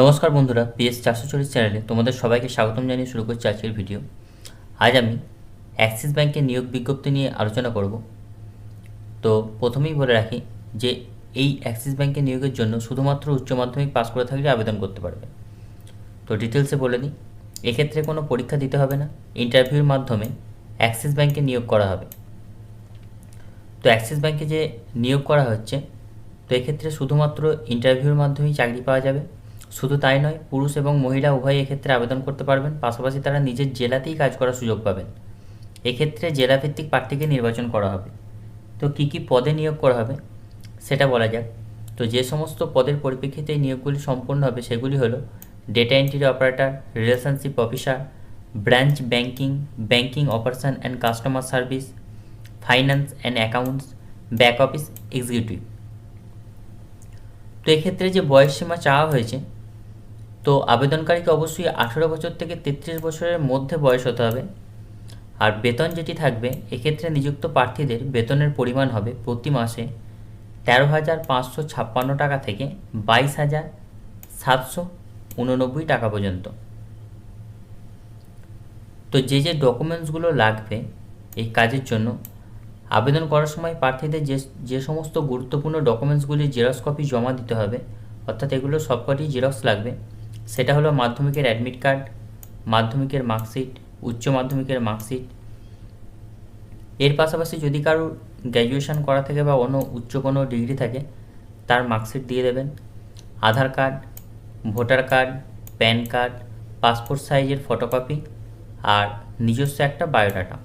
নমস্কার বন্ধুরা, পিএস চারশো চল্লিশ চ্যানেলে তোমাদের সবাইকে স্বাগতম জানিয়ে শুরু করছি আজকের ভিডিও। আজ আমি অ্যাক্সিস ব্যাংকের নিয়োগ বিজ্ঞপ্তি নিয়ে আলোচনা করব। তো প্রথমেই বলে রাখি যে, এই অ্যাক্সিস ব্যাংকের নিয়োগের জন্য শুধুমাত্র উচ্চ মাধ্যমিক পাস করে থাকলে আবেদন করতে পারবে। তো ডিটেলসে বলে দিই এক্ষেত্রে কোনো পরীক্ষা দিতে হবে না ইন্টারভিউর মাধ্যমে অ্যাক্সিস ব্যাংকে নিয়োগ করা হবে। তো অ্যাক্সিস ব্যাংকে যে নিয়োগ করা হচ্ছে, তো এক্ষেত্রে শুধুমাত্র ইন্টারভিউর মাধ্যমেই চাকরি পাওয়া যাবে। শুধু তাই নয়, পুরুষ এবং মহিলা উভয় এক্ষেত্রে আবেদন করতে পারবেন, পাশাপাশি তারা নিজের জেলাতেই কাজ করার সুযোগ পাবেন। এক্ষেত্রে জেলাভিত্তিক প্রার্থীকে নির্বাচন করা হবে। তো কী কী পদে নিয়োগ করা হবে, সেটা বলা যাক। তো যে সমস্ত পদের পরিপ্রেক্ষিতে নিয়োগগুলি সম্পন্ন হবে, সেগুলি হলো data entry operator relationship officer branch banking banking operation and customer service finance and accounts back office executive তো এক্ষেত্রে যে বয়সসীমা চাওয়া হয়েছে তো আবেদনকারীকে অবশ্যই আঠেরো বছর থেকে তেত্রিশ বছরের মধ্যে বয়স হতে হবে। আর বেতন যেটি থাকবে, এক্ষেত্রে নিযুক্ত প্রার্থীদের বেতনের পরিমাণ হবে প্রতি মাসে তেরো হাজার পাঁচশো ছাপ্পান্ন টাকা থেকে বাইশ হাজার সাতশো উননব্বই টাকা পর্যন্ত। তো যে যে ডকুমেন্টসগুলো লাগবে এই কাজের জন্য আবেদন করার সময় প্রার্থীদের যে যে সমস্ত গুরুত্বপূর্ণ ডকুমেন্টসগুলি জেরক্স কপি জমা দিতে হবে, অর্থাৎ এগুলো সবকটি জেরক্স লাগবে। সেটা হলো মাধ্যমিকের অ্যাডমিট কার্ড মাধ্যমিকের মার্কশিট উচ্চ মাধ্যমিকের মার্কশিট এর পাশাপাশি যদি কারোর গ্র্যাজুয়েশন করা থাকে বা অন্য উচ্চ কোনো ডিগ্রি থাকে, তার মার্কশিট দিয়ে দেবেন। Aadhaar card voter card PAN card passport সাইজের ফটোকপি আর নিজস্ব একটা বায়োডাটা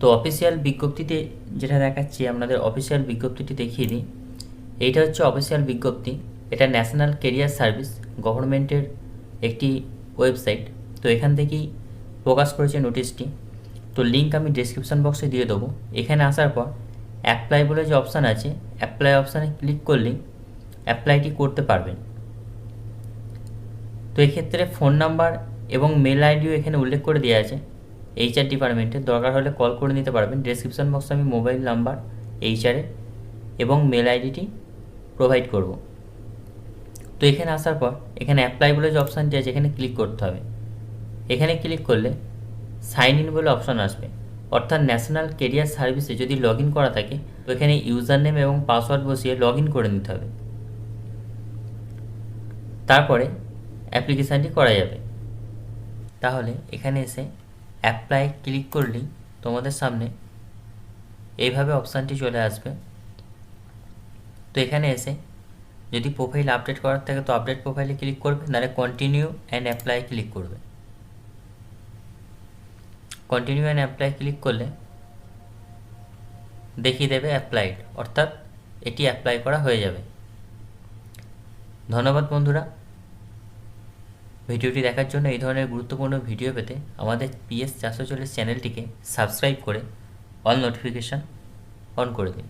তো অফিসিয়াল বিজ্ঞপ্তিতে যেটা দেখাচ্ছি, আপনাদের অফিসিয়াল বিজ্ঞপ্তিটি দেখিয়ে দিই। এইটা হচ্ছে অফিসিয়াল বিজ্ঞপ্তি। এটা ন্যাশনাল কেরিয়ার সার্ভিস গভর্নমেন্টের একটি ওয়েবসাইট। তো এখান থেকেই প্রকাশ করেছে নোটিশটি। তো লিঙ্ক আমি ডিসক্রিপশান বক্সে দিয়ে দেবো। এখানে আসার পর অ্যাপ্লাই বলে যে অপশান আছে অ্যাপ্লাই অপশানে ক্লিক করলেই অ্যাপ্লাইটি করতে পারবেন। তো এক্ষেত্রে ফোন নাম্বার এবং মেল আইডিও এখানে উল্লেখ করে দেওয়া আছে। এইচআর ডিপার্টমেন্টের দরকার হলে কল করে নিতে পারবেন। ডেসক্রিপশন বক্সে আমি মোবাইল নাম্বার এইচআরের এবং মেল আইডিটি প্রোভাইড করব। তো এখানে আসার পর এখানে অ্যাপ্লাই বলে যে অপশানটি আছে, এখানে ক্লিক করতে হবে। এখানে ক্লিক করলে সাইন ইন বলে অপশান আসবে। অর্থাৎ ন্যাশনাল কেরিয়ার সার্ভিসে যদি লগ করা থাকে, তো এখানে ইউজার নেম এবং পাসওয়ার্ড বসিয়ে লগ করে নিতে হবে। তারপরে অ্যাপ্লিকেশানটি করা যাবে। তাহলে এখানে এসে অ্যাপ্লাই ক্লিক করলেই তোমাদের সামনে এইভাবে অপশানটি চলে আসবে। তো এখানে এসে যদি প্রোফাইল আপডেট করার থাকে তো আপডেট প্রোফাইলে ক্লিক করবে, নাহলে কন্টিনিউ অ্যান্ড অ্যাপ্লাই ক্লিক করবে। কন্টিনিউ অ্যান্ড অ্যাপ্লাই ক্লিক করলে দেখিয়ে দেবে অ্যাপ্লাইড অর্থাৎ এটি অ্যাপ্লাই করা হয়ে যাবে। ধন্যবাদ বন্ধুরা। ভিডিওটি দেখার জন্য এই ধরনের গুরুত্বপূর্ণ ভিডিও পেতে আমাদের পিএস চারশো চল্লিশ চ্যানেলটিকে সাবস্ক্রাইব করে অল নোটিফিকেশান অন করে দিন।